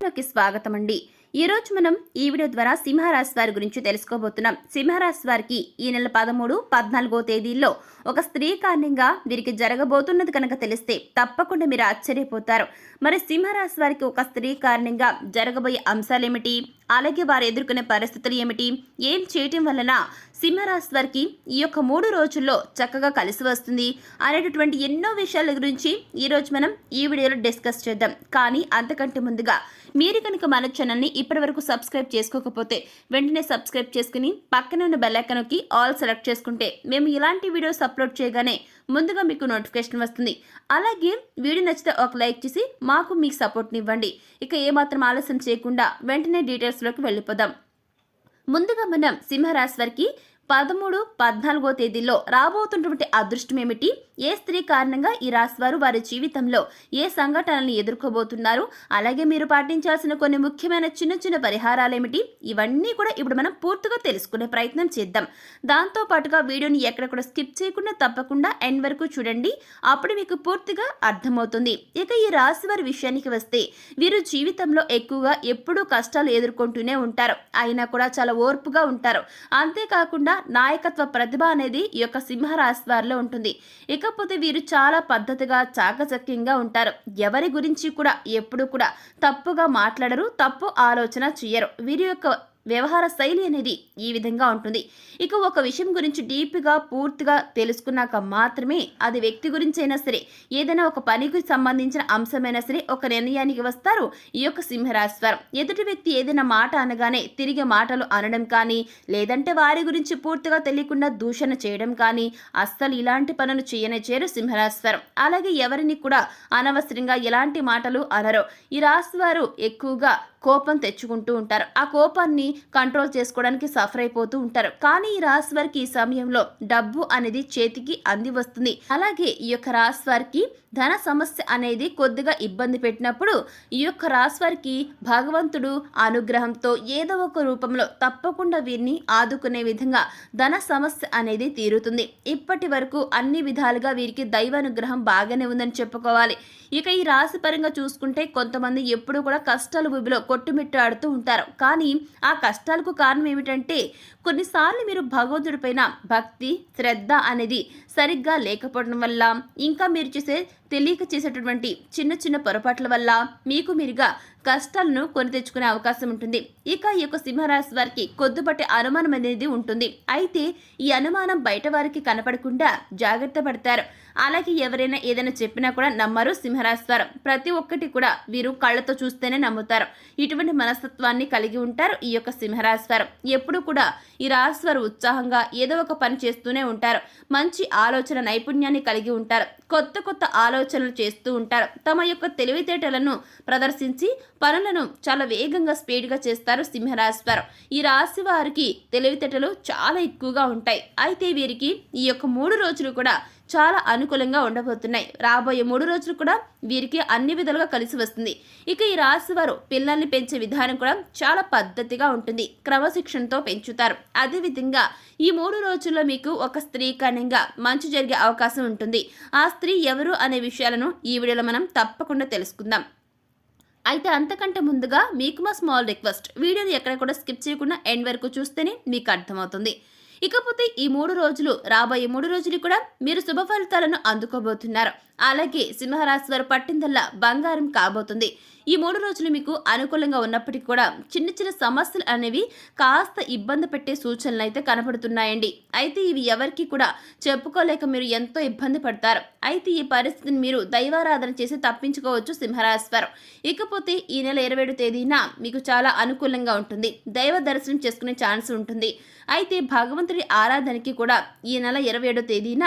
లోకి స్వాగతం అండి ఈ రోజు మనం ఈ వీడియో ద్వారా సింహరాశి వారి గురించి తెలుసుకోబోతున్నాం. సింహరాశి వారికి ఈ నెల పదమూడు పద్నాలుగో తేదీల్లో ఒక స్త్రీ కారణంగా వీరికి జరగబోతున్నది కనుక తెలిస్తే తప్పకుండా మీరు ఆశ్చర్యపోతారు. మరి సింహరాశి వారికి ఒక స్త్రీ కారణంగా జరగబోయే అంశాలేమిటి? అలాగే వారు ఎదుర్కొనే పరిస్థితులు ఏమిటి? ఏం చేయటం వలన సింహరాశి వారికి ఈ యొక్క మూడు రోజుల్లో చక్కగా కలిసి వస్తుంది? అనేటటువంటి ఎన్నో విషయాల గురించి ఈరోజు మనం ఈ వీడియోలో డిస్కస్ చేద్దాం. కానీ అంతకంటే ముందుగా మీరు కనుక మన ఛానల్ని ఇప్పటివరకు సబ్స్క్రైబ్ చేసుకోకపోతే వెంటనే సబ్స్క్రైబ్ చేసుకుని పక్కన ఉన్న బెల్లైకన్కి ఆల్ సెలెక్ట్ చేసుకుంటే మేము ఇలాంటి వీడియోస్ అప్లోడ్ చేయగానే ముందుగా మీకు నోటిఫికేషన్ వస్తుంది. అలాగే వీడియో నచ్చితే ఒక లైక్ చేసి మాకు మీకు సపోర్ట్ని ఇవ్వండి. ఇక ఏమాత్రం ఆలస్యం చేయకుండా వెంటనే డీటెయిల్స్లోకి వెళ్ళిపోదాం. ముందుగా మనం సింహరాశి వారికి పదమూడు పద్నాలుగో తేదీలో రాబోతున్నటువంటి అదృష్టం ఏమిటి ఏ స్త్రీ కారణంగా ఈ రాశివారు వారి జీవితంలో ఏ సంఘటనలను ఎదుర్కోబోతున్నారు? అలాగే మీరు పాటించాల్సిన కొన్ని ముఖ్యమైన చిన్న చిన్న పరిహారాలు ఏమిటి ఇవన్నీ కూడా ఇప్పుడు మనం పూర్తిగా తెలుసుకునే ప్రయత్నం చేద్దాం. దాంతో పాటుగా వీడియోని ఎక్కడ కూడా స్కిప్ చేయకుండా తప్పకుండా ఎండ్ వరకు చూడండి. అప్పుడు మీకు పూర్తిగా అర్థమవుతుంది. ఇక ఈ రాశి వారి విషయానికి వస్తే వీరు జీవితంలో ఎక్కువగా ఎప్పుడూ కష్టాలు ఎదుర్కొంటూనే ఉంటారు. అయినా కూడా చాలా ఓర్పుగా ఉంటారు. అంతేకాకుండా నాయకత్వ ప్రతిభ అనేది ఈ యొక్క సింహరాశి వారిలో ఉంటుంది. ఇకపోతే వీరు చాలా పద్ధతిగా చాకచక్యంగా ఉంటారు. ఎవరి గురించి కూడా ఎప్పుడు కూడా తప్పుగా మాట్లాడరు తప్పు ఆలోచన చేయరు వీరి యొక్క వ్యవహార శైలి అనేది ఈ విధంగా ఉంటుంది. ఇక ఒక విషయం గురించి డీప్గా పూర్తిగా తెలుసుకున్నాక మాత్రమే అది వ్యక్తి గురించి అయినా సరే ఏదైనా ఒక పనికి సంబంధించిన అంశమైనా సరే ఒక నిర్ణయానికి వస్తారు. ఈ యొక్క సింహరాశివారం. ఎదుటి వ్యక్తి ఏదైనా మాట అనగానే తిరిగి మాటలు అనడం కానీ లేదంటే వారి గురించి పూర్తిగా తెలియకుండా దూషణ చేయడం కానీ అస్సలు ఇలాంటి పనులు చేయనే చేరు సింహరాశివారం. అలాగే ఎవరిని కూడా అనవసరంగా ఎలాంటి మాటలు అనరు. ఈ రాశివారు ఎక్కువగా కోపం తెచ్చుకుంటూ ఉంటారు. ఆ కోపాన్ని కంట్రోల్ చేసుకోవడానికి సఫర్ అయిపోతూ ఉంటారు. కానీ ఈ రాశి వారికి ఈ సమయంలో డబ్బు అనేది చేతికి అంది వస్తుంది. అలాగే ఈ యొక్క రాశి వారికి ధన సమస్య అనేది కొద్దిగా ఇబ్బంది పెట్టినప్పుడు ఈ యొక్క రాశి వారికి భగవంతుడు అనుగ్రహంతో ఏదో ఒక రూపంలో తప్పకుండా వీరిని ఆదుకునే విధంగా ధన సమస్య అనేది తీరుతుంది. ఇప్పటి వరకు అన్ని విధాలుగా వీరికి దైవానుగ్రహం బాగానే ఉందని చెప్పుకోవాలి. ఇక ఈ రాశి పరంగా చూసుకుంటే కొంతమంది ఎప్పుడూ కూడా కష్టాల ఊబిలో కొట్టుమిట్టాడుతూ ఉంటారు. కానీ ఆ కష్టాలకు కారణం ఏమిటంటే కొన్నిసార్లు మీరు భగవంతుడిపైన భక్తి శ్రద్ధ అనేది సరిగ్గా లేకపోవడం వల్ల ఇంకా మీరు చేసే తెలియక చేసేటటువంటి చిన్న చిన్న పొరపాట్ల వల్ల మీకు మీరుగా కష్టాలను కొని తెచ్చుకునే అవకాశం ఉంటుంది. ఇక ఈ యొక్క సింహరాశి వారికి కొద్దిపట్టి అనుమానం అనేది ఉంటుంది. అయితే ఈ అనుమానం బయట వారికి కనపడకుండా జాగ్రత్త పడతారు. అలాగే ఎవరైనా ఏదైనా చెప్పినా కూడా నమ్మరు సింహరాశి వారు ప్రతి ఒక్కటి కూడా వీరు కళ్ళతో చూస్తేనే నమ్ముతారు. ఇటువంటి మనస్తత్వాన్ని కలిగి ఉంటారు ఈ యొక్క సింహరాశి వారు ఎప్పుడు కూడా ఈ రాశి వారు ఉత్సాహంగా ఏదో ఒక పని చేస్తూనే ఉంటారు. మంచి ఆలోచన నైపుణ్యాన్ని కలిగి ఉంటారు. కొత్త కొత్త ఆలోచనలు చేస్తూ ఉంటారు. తమ యొక్క తెలివితేటలను ప్రదర్శించి పనులను చాలా వేగంగా స్పీడ్గా చేస్తారు సింహరాశి వారు ఈ రాశి వారికి తెలివితేటలు చాలా ఎక్కువగా ఉంటాయి. అయితే వీరికి ఈ యొక్క మూడు రోజులు కూడా చాలా అనుకూలంగా ఉండబోతున్నాయి. రాబోయే మూడు రోజులు కూడా వీరికి అన్ని విధాలుగా కలిసి వస్తుంది. ఇక ఈ రాశి వారు పిల్లల్ని పెంచే విధానం కూడా చాలా పద్ధతిగా ఉంటుంది. క్రమశిక్షణతో పెంచుతారు. అదేవిధంగా ఈ మూడు రోజుల్లో మీకు ఒక స్త్రీ కారణంగా మంచి జరిగే అవకాశం ఉంటుంది. ఆ స్త్రీ ఎవరు అనే విషయాలను ఈ వీడియోలో మనం తప్పకుండా తెలుసుకుందాం. అయితే అంతకంటే ముందుగా మీకు మా స్మాల్ రిక్వెస్ట్. వీడియోని ఎక్కడ కూడా స్కిప్ చేయకుండా ఎండ్ వరకు చూస్తేనే మీకు అర్థమవుతుంది. ఇకపోతే ఈ మూడు రోజులు రాబోయే మూడు రోజులు కూడా మీరు శుభ ఫలితాలను అందుకోబోతున్నారు. అలాగే సింహరాశి వారు పట్టిందల్లా బంగారం కాబోతుంది. ఈ మూడు రోజులు మీకు అనుకూలంగా ఉన్నప్పటికీ కూడా చిన్న చిన్న సమస్యలు అనేవి కాస్త ఇబ్బంది పెట్టే సూచనలు అయితే కనపడుతున్నాయండి. అయితే ఇవి ఎవరికి కూడా చెప్పుకోలేక మీరు ఎంతో ఇబ్బంది పడతారు. అయితే ఈ పరిస్థితిని మీరు దైవారాధన చేసి తప్పించుకోవచ్చు సింహరాశివారం. ఇకపోతే ఈ నెల ఇరవై ఏడు తేదీన మీకు చాలా అనుకూలంగా ఉంటుంది. దైవ దర్శనం చేసుకునే ఛాన్స్ ఉంటుంది. అయితే భగవంతుడి ఆరాధనకి కూడా ఈ నెల ఇరవై ఏడో తేదీన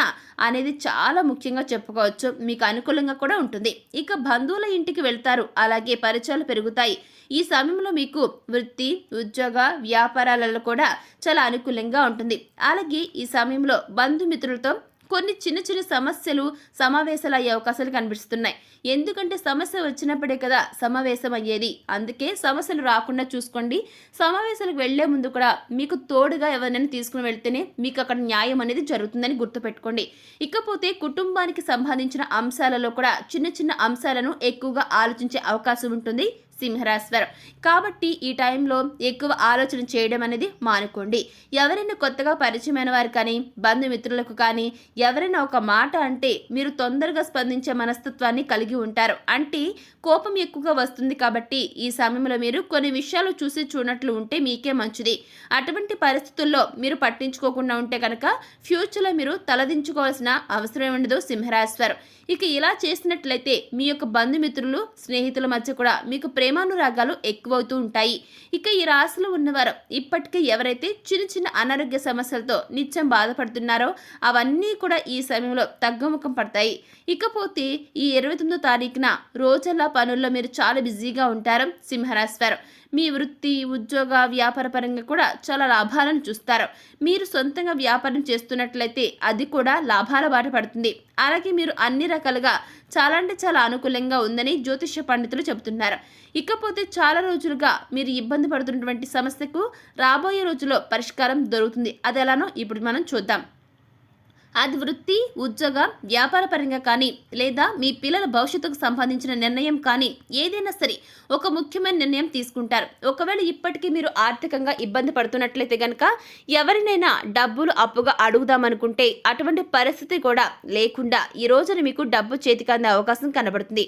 అనేది చాలా ముఖ్యంగా చెప్పుకోవచ్చు. మీకు అనుకూలంగా కూడా ఉంటుంది. ఇక బంధువుల ఇంటికి వెళ్తారు. అలాగే పరిచయాలు పెరుగుతాయి. ఈ సమయంలో మీకు వృత్తి ఉద్యోగ వ్యాపారాలలో కూడా చాలా అనుకూలంగా ఉంటుంది. అలాగే ఈ సమయంలో బంధుమిత్రులతో కొన్ని చిన్న చిన్న సమస్యలు సమావేశాలు అయ్యే అవకాశాలు కనిపిస్తున్నాయి. ఎందుకంటే సమస్య వచ్చినప్పుడే కదా సమావేశం అయ్యేది. అందుకే సమస్యలు రాకుండా చూసుకోండి. సమావేశాలకు వెళ్ళే ముందు కూడా మీకు తోడుగా ఎవరినైనా తీసుకుని వెళ్తేనే మీకు అక్కడ న్యాయం అనేది జరుగుతుందని గుర్తుపెట్టుకోండి. ఇకపోతే కుటుంబానికి సంబంధించిన అంశాలలో కూడా చిన్న చిన్న అంశాలను ఎక్కువగా ఆలోచించే అవకాశం ఉంటుంది. సింహరాశ్వరం. కాబట్టి ఈ టైంలో ఎక్కువ ఆలోచన చేయడం అనేది మానుకోండి. ఎవరైనా కొత్తగా పరిచయమైన వారు కానీ బంధుమిత్రులకు కానీ ఎవరైనా ఒక మాట అంటే మీరు తొందరగా స్పందించే మనస్తత్వాన్ని కలిగి ఉంటారు. అంటే కోపం ఎక్కువగా వస్తుంది కాబట్టి ఈ సమయంలో మీరు కొన్ని విషయాలు చూసి చూడనట్లు ఉంటే మీకే మంచిది. అటువంటి పరిస్థితుల్లో మీరు పట్టించుకోకుండా ఉంటే కనుక ఫ్యూచర్లో మీరు తలదించుకోవాల్సిన అవసరం ఉండదు సింహరాశ్వరం. ఇక ఇలా చేసినట్లయితే మీ యొక్క బంధుమిత్రులు స్నేహితుల మధ్య కూడా మీకు ప్రేమానురాగాలు ఎక్కువవుతూ ఉంటాయి. ఇక ఈ రాశిలో ఉన్నవారు ఇప్పటికే ఎవరైతే చిన్న చిన్న అనారోగ్య సమస్యలతో నిత్యం బాధపడుతున్నారో అవన్నీ కూడా ఈ సమయంలో తగ్గుముఖం పడతాయి. ఇకపోతే ఈ ఇరవై తొమ్మిదో తారీఖున రోజల్లా పనుల్లో మీరు చాలా బిజీగా ఉంటారు. సింహరాశి వారు మీ వృత్తి ఉద్యోగ వ్యాపార పరంగా కూడా చాలా లాభాలను చూస్తారు. మీరు సొంతంగా వ్యాపారం చేస్తున్నట్లయితే అది కూడా లాభాల బాట పడుతుంది. అలాగే మీరు అన్ని రకాలుగా చాలా అంటే చాలా అనుకూలంగా ఉందని జ్యోతిష్య పండితులు చెబుతున్నారు. ఇకపోతే చాలా రోజులుగా మీరు ఇబ్బంది పడుతున్నటువంటి సమస్యకు రాబోయే రోజుల్లో పరిష్కారం దొరుకుతుంది. అది ఎలానో ఇప్పుడు మనం చూద్దాం. అది వృత్తి ఉద్యోగ వ్యాపార పరంగా కానీ లేదా మీ పిల్లల భవిష్యత్తుకు సంబంధించిన నిర్ణయం కానీ ఏదైనా సరే ఒక ముఖ్యమైన నిర్ణయం తీసుకుంటారు. ఒకవేళ ఇప్పటికీ మీరు ఆర్థికంగా ఇబ్బంది పడుతున్నట్లయితే కనుక ఎవరినైనా డబ్బులు అప్పుగా అడుగుదామనుకుంటే అటువంటి పరిస్థితి కూడా లేకుండా ఈ రోజున మీకు డబ్బు చేతికి అందే అవకాశం కనబడుతుంది.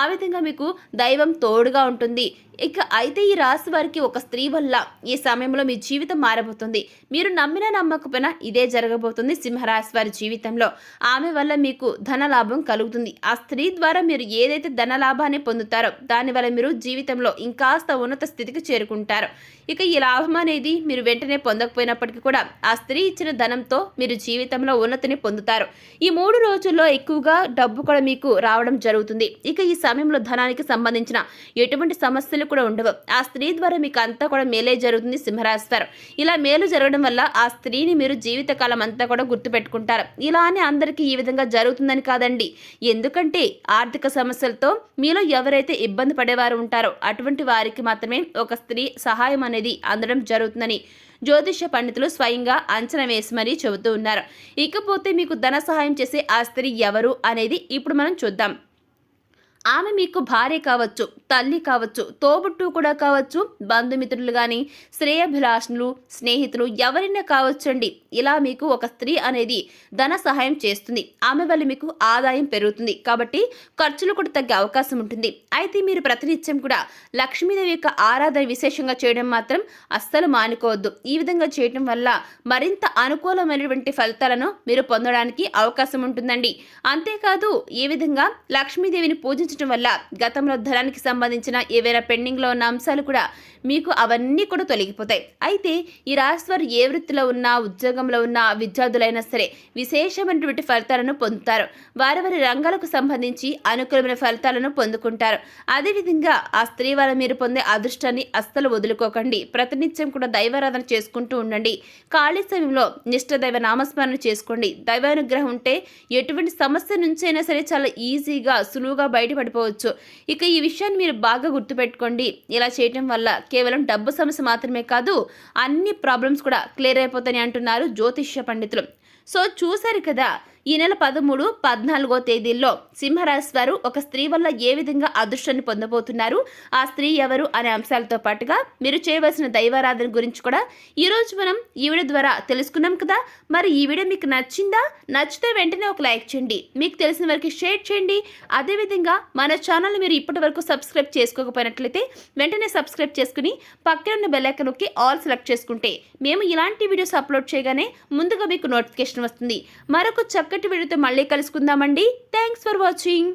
ఆ విధంగా మీకు దైవం తోడుగా ఉంటుంది. ఇక అయితే ఈ రాశి వారికి ఒక స్త్రీ వల్ల ఈ సమయంలో మీ జీవితం మారబోతుంది. మీరు నమ్మిన నమ్మకపోయినా ఇదే జరగబోతుంది సింహరాశి వారి జీవితంలో. ఆమె వల్ల మీకు ధన లాభం కలుగుతుంది. ఆ స్త్రీ ద్వారా మీరు ఏదైతే ధన లాభాన్ని పొందుతారో దానివల్ల మీరు జీవితంలో ఇంకాస్త ఉన్నత స్థితికి చేరుకుంటారు. ఇక ఈ లాభం అనేది మీరు వెంటనే పొందకపోయినప్పటికీ కూడా ఆ స్త్రీ ఇచ్చిన ధనంతో మీరు జీవితంలో ఉన్నతిని పొందుతారు. ఈ మూడు రోజుల్లో ఎక్కువగా డబ్బు కూడా మీకు రావడం జరుగుతుంది. ఇక ఈ సమయంలో ధనానికి సంబంధించిన ఎటువంటి సమస్యలు కూడా ఉండవు ఆ స్త్రీ ద్వారా మీకు అంతా కూడా మేలే జరుగుతుంది సింహరాశివారు. ఇలా మేలు జరగడం వల్ల ఆ స్త్రీని మీరు జీవితకాలం అంతా కూడా గుర్తుపెట్టుకుంటారు. ఇలా అని అందరికీ ఈ విధంగా జరుగుతుందని కాదండి. ఎందుకంటే ఆర్థిక సమస్యలతో మీలో ఎవరైతే ఇబ్బంది పడేవారు ఉంటారో అటువంటి వారికి మాత్రమే ఒక స్త్రీ సహాయం అనేది అందడం జరుగుతుందని జ్యోతిష పండితులు స్వయంగా అంచనా వేసి మరీ చెబుతూ ఉన్నారు. ఇకపోతే మీకు ధన సహాయం చేసే ఆ స్త్రీ ఎవరు అనేది ఇప్పుడు మనం చూద్దాం. ఆమె మీకు భార్య కావచ్చు తల్లి కావచ్చు తోబుట్టు కూడా కావచ్చు బంధుమిత్రులు కానీ శ్రేయభిలాషులు స్నేహితులు ఎవరైనా కావచ్చండి. ఇలా మీకు ఒక స్త్రీ అనేది ధన సహాయం చేస్తుంది. ఆమె వల్ల మీకు ఆదాయం పెరుగుతుంది. కాబట్టి ఖర్చులు కూడా తగ్గే అవకాశం ఉంటుంది. అయితే మీరు ప్రతినిత్యం కూడా లక్ష్మీదేవి యొక్క ఆరాధన విశేషంగా చేయడం మాత్రం అస్సలు మానుకోవద్దు. ఈ విధంగా చేయడం వల్ల మరింత అనుకూలమైనటువంటి ఫలితాలను మీరు పొందడానికి అవకాశం ఉంటుందండి. అంతేకాదు ఈ విధంగా లక్ష్మీదేవిని పూజించడం వల్ల గతంలో ధనానికి సంబంధించిన ఏవైనా పెండింగ్లో ఉన్న అంశాలు కూడా మీకు అవన్నీ కూడా తొలగిపోతాయి. అయితే ఈ రాశివారు ఏ వృత్తిలో ఉన్నా ఉద్యోగంలో ఉన్న విద్యార్థులైనా సరే విశేషమైనటువంటి ఫలితాలను పొందుతారు. వారి వారి రంగాలకు సంబంధించి అనుకూలమైన ఫలితాలను పొందుకుంటారు. అదేవిధంగా ఆ స్త్రీ వల్ల మీరు పొందే అదృష్టాన్ని అస్సలు వదులుకోకండి. ప్రతినిత్యం కూడా దైవారాధన చేసుకుంటూ ఉండండి. ఖాళీ సమయంలో నిష్ట దైవ నామస్మరణ చేసుకోండి. దైవానుగ్రహం ఉంటే ఎటువంటి సమస్య నుంచైనా సరే చాలా ఈజీగా సులువుగా పడిపోవచ్చు. ఇక ఈ విషయాన్ని మీరు బాగా గుర్తుపెట్టుకోండి. ఇలా చేయటం వల్ల కేవలం డబ్బు సమస్య మాత్రమే కాదు అన్ని ప్రాబ్లమ్స్ కూడా క్లియర్ అయిపోతాయని అంటున్నారు జ్యోతిష్య పండితులు. సో చూశారు కదా ఈ నెల పదమూడు పద్నాలుగో తేదీల్లో సింహరాశి వారు ఒక స్త్రీ వల్ల ఏ విధంగా అదృష్టాన్ని పొందబోతున్నారు? ఆ స్త్రీ ఎవరు అనే అంశాలతో పాటుగా మీరు చేయవలసిన దైవారాధన గురించి కూడా ఈరోజు మనం ఈ వీడియో ద్వారా తెలుసుకున్నాం కదా. మరి ఈ వీడియో మీకు నచ్చిందా? నచ్చితే వెంటనే ఒక లైక్ చేయండి. మీకు తెలిసిన వారికి షేర్ చేయండి. అదేవిధంగా మన ఛానల్ మీరు ఇప్పటి వరకు సబ్స్క్రైబ్ చేసుకోకపోయినట్లయితే వెంటనే సబ్స్క్రైబ్ చేసుకుని పక్కన ఉన్న బెల్లైకన్ నొక్కి ఆల్ సెలెక్ట్ చేసుకుంటే మేము ఇలాంటి వీడియోస్ అప్లోడ్ చేయగానే ముందుగా మీకు నోటిఫికేషన్ వస్తుంది. మరొక చక్కటి వీడియోతో మళ్ళీ కలుసుకుందామండి. Thanks for watching